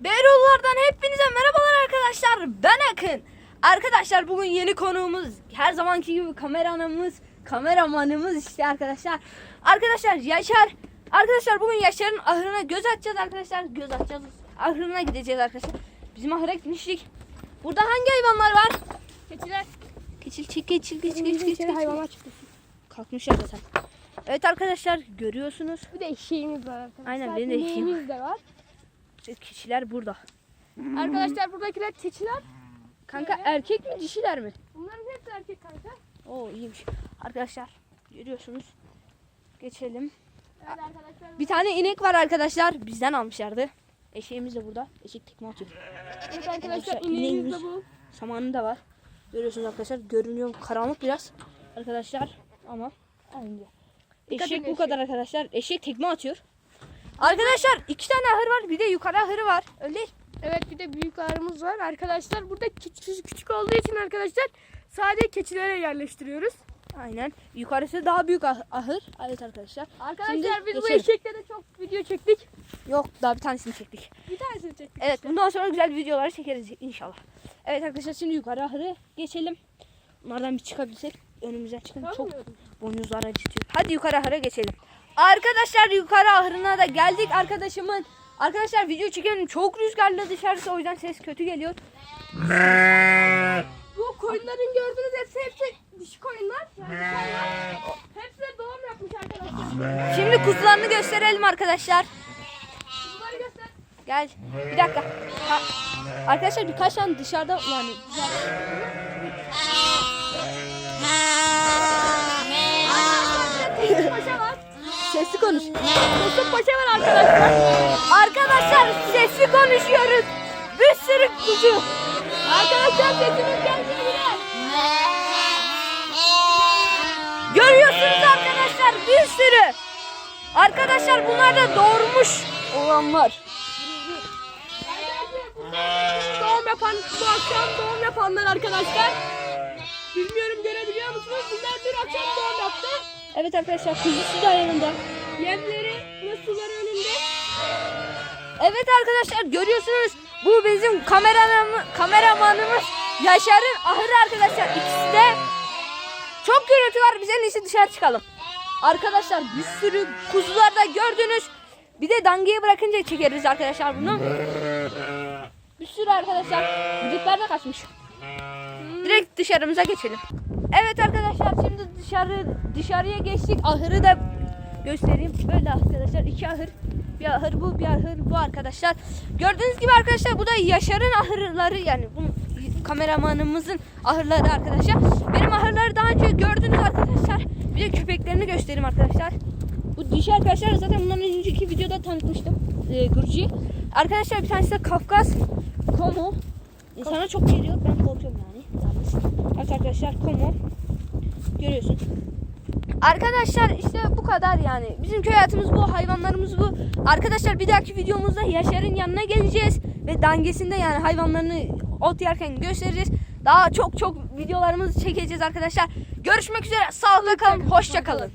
Beyrollardan hepinize merhabalar arkadaşlar. Ben Akın. Arkadaşlar bugün yeni konuğumuz her zamanki gibi kameranımız, kameramanımız işte arkadaşlar. Arkadaşlar Yaşar. Arkadaşlar bugün Yaşar'ın ahırına göz atacağız arkadaşlar. Göz atacağız. Ahırına gideceğiz arkadaşlar. Bizim ahıra gitmiştik. Burada hangi hayvanlar var? Keçiler. Keçil, çek, keçil, geç, geç, geç. hayvanlar çıktı. Kalkmışlar zaten. Evet arkadaşlar görüyorsunuz. Bir de eşeğimiz var arkadaşlar. Aynen, benim de eşeğim de var. Keçiler burada. Arkadaşlar buradakiler keçiler. Kanka erkek mi dişiler mi? Bunların hepsi erkek kanka. Oo iyiymiş. Arkadaşlar görüyorsunuz. Geçelim. Evet arkadaşlar. Bir tane inek var arkadaşlar. Bizden almışlardı. Eşeğimiz de burada. Eşek tekme atıyor. Evet arkadaşlar ineğimiz de bu. Samanı da var. Görüyorsunuz arkadaşlar. Görünüyor karanlık biraz. Arkadaşlar ama aynı. Eşek bu kadar arkadaşlar. Eşek tekme atıyor. Arkadaşlar iki tane ahır var. Bir de yukarı ahırı var. Öyle. Evet bir de büyük ağrımız var. Arkadaşlar burada küçük, küçük olduğu için arkadaşlar sadece keçilere yerleştiriyoruz. Aynen. Yukarısı daha büyük ah- ahır. Evet arkadaşlar. Arkadaşlar Şimdi biz bu geçelim. eşeklere çok video çektik. Yok daha bir tanesini çektik. Bir tanesini çektik. Evet bundan sonra güzel videolar çekeriz inşallah. Evet arkadaşlar şimdi yukarı ahırı geçelim. Bunlardan bir çıkabilsek önümüzden çıkın. Çok boynuzlar acıtıyor. Hadi yukarı ahıra geçelim. Arkadaşlar yukarı ahırına da geldik arkadaşımın. Arkadaşlar video çekelim çok rüzgarlı dışarısı o yüzden ses kötü geliyor. Bu koyunların gördüğünüz hepsi hepsi dişi koyunlar. Yani. Hepsi de doğum yapmış arkadaşlar. Şimdi kuzularını gösterelim arkadaşlar. Bunları göster. Gel bir dakika. Ha- arkadaşlar birkaç tane dışarıda yani Teknik konuş. Tosun paşa var arkadaşlar. Arkadaşlar sesli konuşuyoruz. Bir sürü kuzu. Arkadaşlar sesimiz gelmiyor bile. Görüyorsunuz arkadaşlar bir sürü. Arkadaşlar bunlar da doğurmuş olanlar. Doğum yapan, bu akşam doğum yapanlar arkadaşlar. Bilmiyorum görebiliyor musunuz? Bunlar dün akşam doğum yaptı. Evet arkadaşlar kuzusu da yanında. Yemleri ve suları önünde. Evet arkadaşlar görüyorsunuz bu bizim kameramanımız, kameramanımız Yaşar'ın ahırı arkadaşlar ikisi de çok gürültü var biz en iyisi dışarı çıkalım. Arkadaşlar bir sürü kuzular da gördünüz. Bir de dangeye bırakınca çekeriz arkadaşlar bunu. Bir sürü arkadaşlar gıdıklar da kaçmış. Direkt dışarımıza geçelim. Evet arkadaşlar şimdi dışarı dışarıya geçtik. Ahırı da göstereyim. Böyle arkadaşlar iki ahır. Bir ahır bu, bir ahır bu arkadaşlar. Gördüğünüz gibi arkadaşlar bu da Yaşar'ın ahırları yani bu kameramanımızın ahırları arkadaşlar. Benim ahırları daha önce gördünüz arkadaşlar. Bir de köpeklerini göstereyim arkadaşlar. Bu dişi arkadaşlar zaten bundan önceki videoda tanıtmıştım. E, Gürcü. Arkadaşlar bir tanesi de Kafkas Komo. İnsana çok geliyor. Ben korkuyorum yani. Evet arkadaşlar Komo. Görüyorsun. Arkadaşlar işte bu kadar yani. Bizim köy hayatımız bu, hayvanlarımız bu. Arkadaşlar bir dahaki videomuzda Yaşar'ın yanına geleceğiz ve dangesinde yani hayvanlarını ot yerken göstereceğiz. Daha çok çok videolarımızı çekeceğiz arkadaşlar. Görüşmek üzere. Sağlıkla kalın. Hoşça kalın.